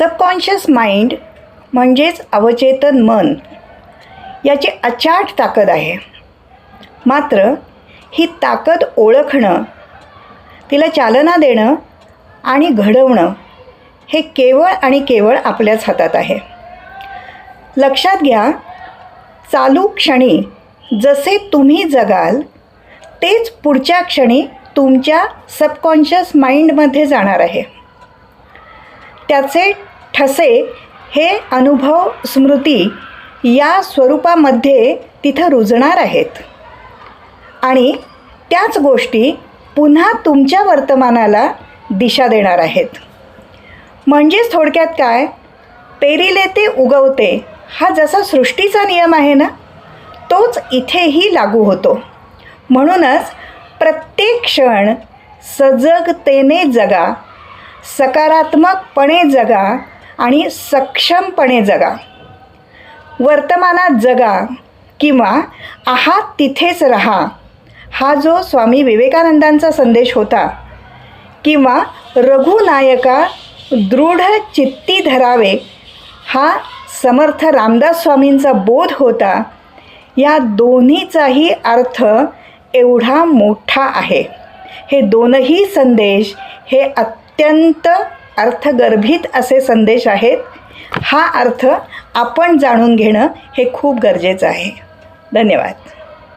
Subconscious mind म्हणजेच अवचेतन मन याची अचाट ताकद आहे. मात्र ही ताकद ओळखणं तिला चालना देणं आणि घडवणं हे केवळ आणि केवळ आपल्याच हातात आहे. लक्षात घ्या चालू क्षणी जसे तुम्ही जगाल तेच पुढच्या क्षणी तुमच्या सबकॉन्शियस माइंडमध्ये जाणार आहे. त्याचे ठसे हे अनुभव स्मृती या स्वरूपामध्ये तिथं रुजणार आहेत. आणि त्याच गोष्टी पुन्हा तुमच्या वर्तमानाला दिशा देणार आहेत. म्हणजेच थोडक्यात काय? पेरिले ते उगवते हा जसा सृष्टीचा नियम आहे ना तोच इथेही लागू होतो. म्हणूनच प्रत्येक क्षण सजगतेने जगा सकारात्मकपणे जगा आणि सक्षमपणे जगा. वर्तमानात जगा किंवा आहात तिथेच रहा हा जो स्वामी विवेकानंदांचा संदेश होता. किंवा रघुनायका दृढ चित्ती धरावे हा समर्थ रामदास स्वामींचा बोध होता या दोन्हीचाही अर्थ एवढा मोठा आहे. हे दोनही संदेश हे अत्यंत अत्यंत अर्थगर्भित असे संदेश आहेत. हा अर्थ आपण जाणून घेणं हे खूप गरजेचं आहे. धन्यवाद.